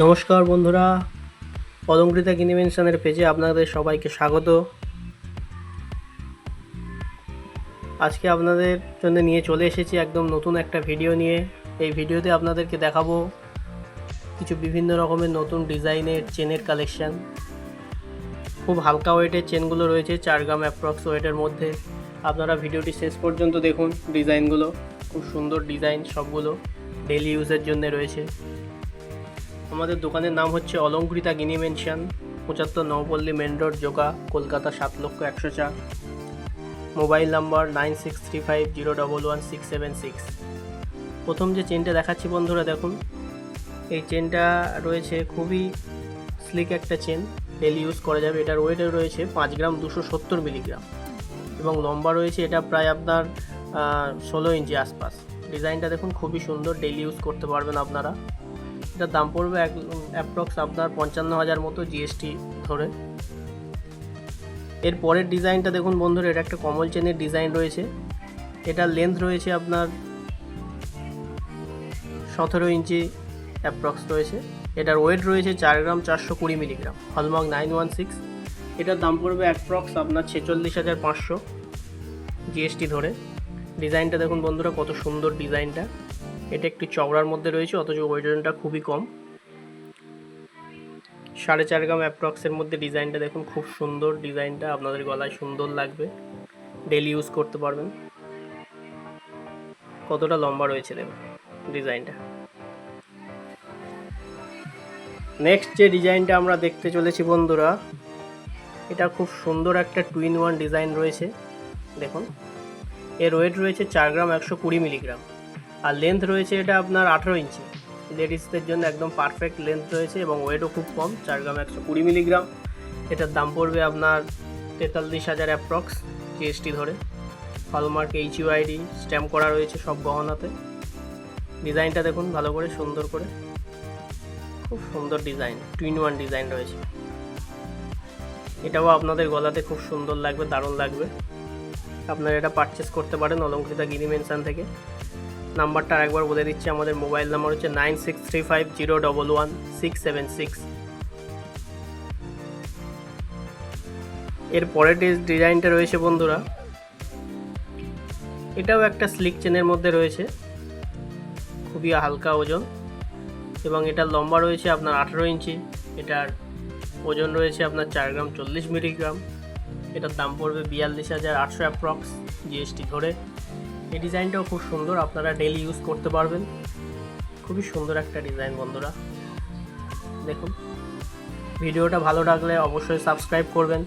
নমস্কার বন্ধুরা, পদমকৃতা কিনিমেনশনের পেজে আপনাদের সবাইকে স্বাগত। আজকে আপনাদের জন্য নিয়ে চলে এসেছি একদম নতুন একটা ভিডিও নিয়ে। এই ভিডিওতে আপনাদেরকে দেখাবো কিছু বিভিন্ন রকমের নতুন ডিজাইনের চেনের কালেকশান। খুব হালকা ওয়েটের চেনগুলো রয়েছে চার গ্রাম অ্যাপ্রক্স ওয়েটের মধ্যে। আপনারা ভিডিওটি শেষ পর্যন্ত দেখুন, ডিজাইনগুলো। খুব সুন্দর ডিজাইন সবগুলো ডেলি ইউজের জন্য রয়েছে। আমাদের দোকানের নাম হচ্ছে অলঙ্কৃতা গিনি মেনশন, পঁচাত্তর নবপল্লী মেন রোড জোকা কলকাতা সাত লক্ষ একশো চার। Mobile number nine six three five zero double one six seven six. প্রথম যে চেনটা দেখাচ্ছি বন্ধুরা, দেখুন। এই চেনটা রয়েছে খুবই স্লিক একটা চেন ডেলি ইউজ করা যাবে। এটার ওয়েটে রয়েছে পাঁচ গ্রাম দুশো সত্তর মিলিগ্রাম এবং লম্বা রয়েছে এটা প্রায় আপনার ষোলো ইঞ্চি আশপাশ। ডিজাইনটা দেখুন, খুবই সুন্দর ডেলি ইউজ করতে পারবেন আপনারা। এটার দাম পড়বে এক অ্যাপ্রক্স আপনার পঞ্চান্ন হাজার মতো জিএসটি ধরে। এর পরের ডিজাইনটা দেখুন বন্ধুরা, এটা একটা কমল চেনের ডিজাইন রয়েছে। এটার লেন্থ রয়েছে আপনার সতেরো ইঞ্চি অ্যাপ্রক্স রয়েছে। এটার ওয়েট রয়েছে চার গ্রাম চারশো কুড়ি milligram hallmark nine one six এটার দাম পড়বে অ্যাপ্রক্স আপনার ছেচল্লিশ হাজার পাঁচশো জিএসটি ধরে। ডিজাইনটা দেখুন বন্ধুরা, কত সুন্দর ডিজাইনটা। এটা একটি চওড়ার মধ্যে রয়েছে, অথচ ওজনটা খুবই কম। সাড়ে চার গ্রাম অ্যাপ্রক্সের মধ্যে ডিজাইনটা দেখুন, খুব সুন্দর ডিজাইনটা, আপনাদের গলায় সুন্দর লাগবে। ডেলি ইউজ করতে পারবেন। কতটা লম্বা রয়েছে দেখুন ডিজাইনটা। নেক্সট যে ডিজাইনটা আমরা দেখতে চলেছি বন্ধুরা, এটা খুব সুন্দর একটা টুইন ওয়ান ডিজাইন রয়েছে। দেখুন, এর ওয়েট রয়েছে চার গ্রাম একশো কুড়ি মিলিগ্রাম আর লেন্থ রয়েছে এটা আপনার আঠেরো ইঞ্চি লেডিসদের জন্য একদম পারফেক্ট লেন্থ রয়েছে এবং ওয়েটও খুব কম, চার গ্রাম একশো কুড়ি মিলিগ্রাম এটার দাম পড়বে আপনার তেতাল্লিশ হাজার অ্যাপ্রক্স জিএসটি ধরে। হলমার্ক এইচ ইউআইডি স্ট্যাম্প করা রয়েছে সব গহনাতে। ডিজাইনটা দেখুন ভালো করে, সুন্দর করে। খুব সুন্দর ডিজাইন টুইন ওয়ান ডিজাইন রয়েছে। এটাও আপনাদের গলাতে খুব সুন্দর লাগবে, দারুণ লাগবে। আপনারা এটা পারচেস করতে পারেন অলঙ্কৃতা গিরি মেনশন থেকে। নাম্বারটা আরেকবার বলে দিচ্ছি, আমাদের মোবাইল নাম্বার হচ্ছে nine six three five zero double one six seven six. এর পরের ডিজাইনটা রয়েছে বন্ধুরা, এটাও একটা স্লিক চেনের মধ্যে রয়েছে, খুবই হালকা ওজন, এবং এটার লম্বা রয়েছে আপনার আঠেরো ইঞ্চি, এটার ওজন রয়েছে আপনার চার গ্রাম চল্লিশ মিলিগ্রাম, এটার দাম পড়বে বিয়াল্লিশ হাজার আটশো অ্যাপ্রক্স জিএসটি ধরে। এই ডিজাইনটাও খুব সুন্দর, আপনারা ডেলি ইউজ করতে পারবেন। খুবই সুন্দর একটা ডিজাইন, বন্ধুরা। দেখুন, ভিডিওটা ভালো লাগলে অবশ্যই সাবস্ক্রাইব করবেন।